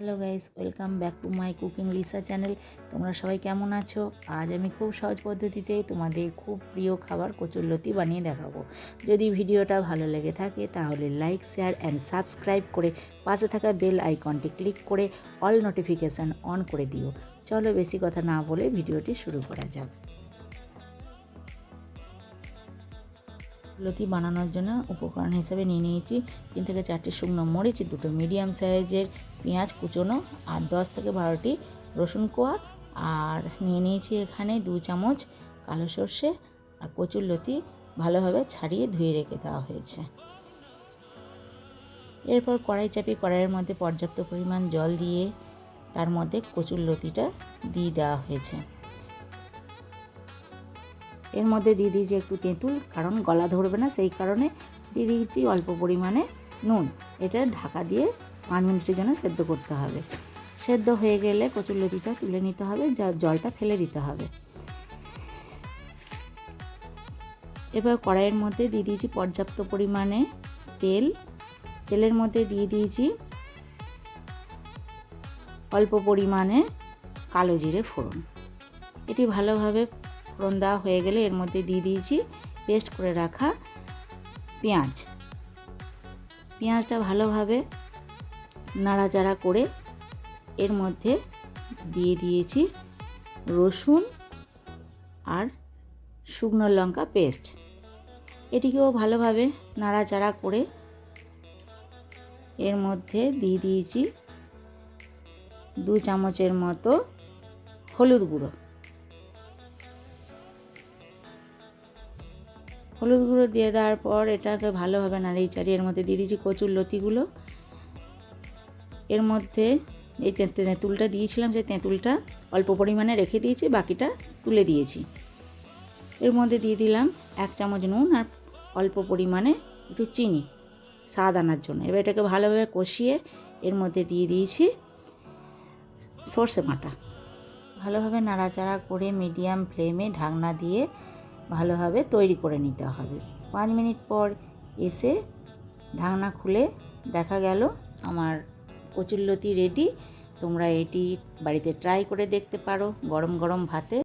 Hello guys, welcome back to my cooking Lisa channel. তোমরা সবাই কেমন আছো? আজ আমি খুব সহজ পদ্ধতিতে তোমাদের খুব প্রিয় খাবার কচুরলতি বানিয়ে দেখাবো। যদি ভিডিওটা ভালো লেগে থাকে, তাহলে লাইক, শেয়ার অ্যান্ড সাবস্ক্রাইব করে পাশে থাকা বেল আইকনটি ক্লিক করে অল নোটিফিকেশান অন করে দিও। চলো বেশি কথা না বলে ভিডিওটি শুরু করা যাক। লতি বানানোর জন্য উপকরণ হিসেবে নিয়ে নিয়েছি। তিন থেকে চারটি শুকনো মরিচ, দুটো মিডিয়াম সাইজের পেঁয়াজ কুচোনো, আর দশ থেকে বারোটি রসুন কোয়া। আর নিয়ে নিয়েছি এখানে দু চামচ কালো সর্ষে আর কচুর লতি ভালোভাবে ছাড়িয়ে ধুয়ে রেখে দেওয়া হয়েছে। এরপর কড়াই চাপিয়ে কড়াইয়ের মধ্যে পর্যাপ্ত পরিমাণ জল দিয়ে তার মধ্যে কচুর লতিটা দিয়ে দেওয়া হয়েছে। এর মধ্যে দিয়ে দিয়েছি একটু তেঁতুল, কারণ গলা ধরবে না, সেই কারণে দিয়ে দিয়েছি অল্প পরিমাণে নুন। এটা ঢাকা দিয়ে পাঁচ মিনিটের জন্য সেদ্ধ করতে হবে। সেদ্ধ হয়ে গেলে কচুর লতিটা তুলে নিতে হবে, যা জলটা ফেলে দিতে হবে। এবার কড়াইয়ের মধ্যে দিয়ে দিয়েছি পর্যাপ্ত পরিমাণে তেল। তেলের মধ্যে দিয়ে দিয়েছি অল্প পরিমাণে কালো জিরে ফোড়ন। এটি ভালোভাবে ফোড়ন দেওয়া হয়ে গেলে এর মধ্যে দিয়ে দিয়েছি পেস্ট করে রাখা পেঁয়াজ। পেঁয়াজটা ভালোভাবে নাড়াচাড়া করে এর মধ্যে দিয়ে দিয়েছি রসুন আর শুকনো লঙ্কা পেস্ট। এটিকেও ভালোভাবে নাড়াচাড়া করে এর মধ্যে দিয়ে দিয়েছি দু চামচের মতো হলুদ গুঁড়ো। হলুদ গুঁড়ো দিয়ে দেওয়ার পর এটাকে ভালোভাবে নাড়িয়ে চাড়িয়ে এর মধ্যে দিয়ে দিয়েছি কচুর লতিগুলো। এর মধ্যে এই তেঁতুলটা দিয়েছিলাম সেই তেঁতুলটা অল্প পরিমাণে রেখে দিয়েছি, বাকিটা তুলে দিয়েছি। এর মধ্যে দিয়ে দিলাম এক চামচ নুন আর অল্প পরিমাণে একটু চিনি, স্বাদ আনার জন্য। এবার এটাকে ভালোভাবে কষিয়ে এর মধ্যে দিয়ে দিয়েছি সর্ষে বাটা। ভালোভাবে নাড়াচাড়া করে মিডিয়াম ফ্লেমে ঢাকনা দিয়ে ভালোভাবে তৈরি করে নিতে হবে। পাঁচ মিনিট পর এসে ঢাকনা খুলে দেখা গেল আমার কচুরলতি রেডি তোমরা এটি বাড়িতে ট্রাই করে দেখতে পারো। গরম গরম ভাতে।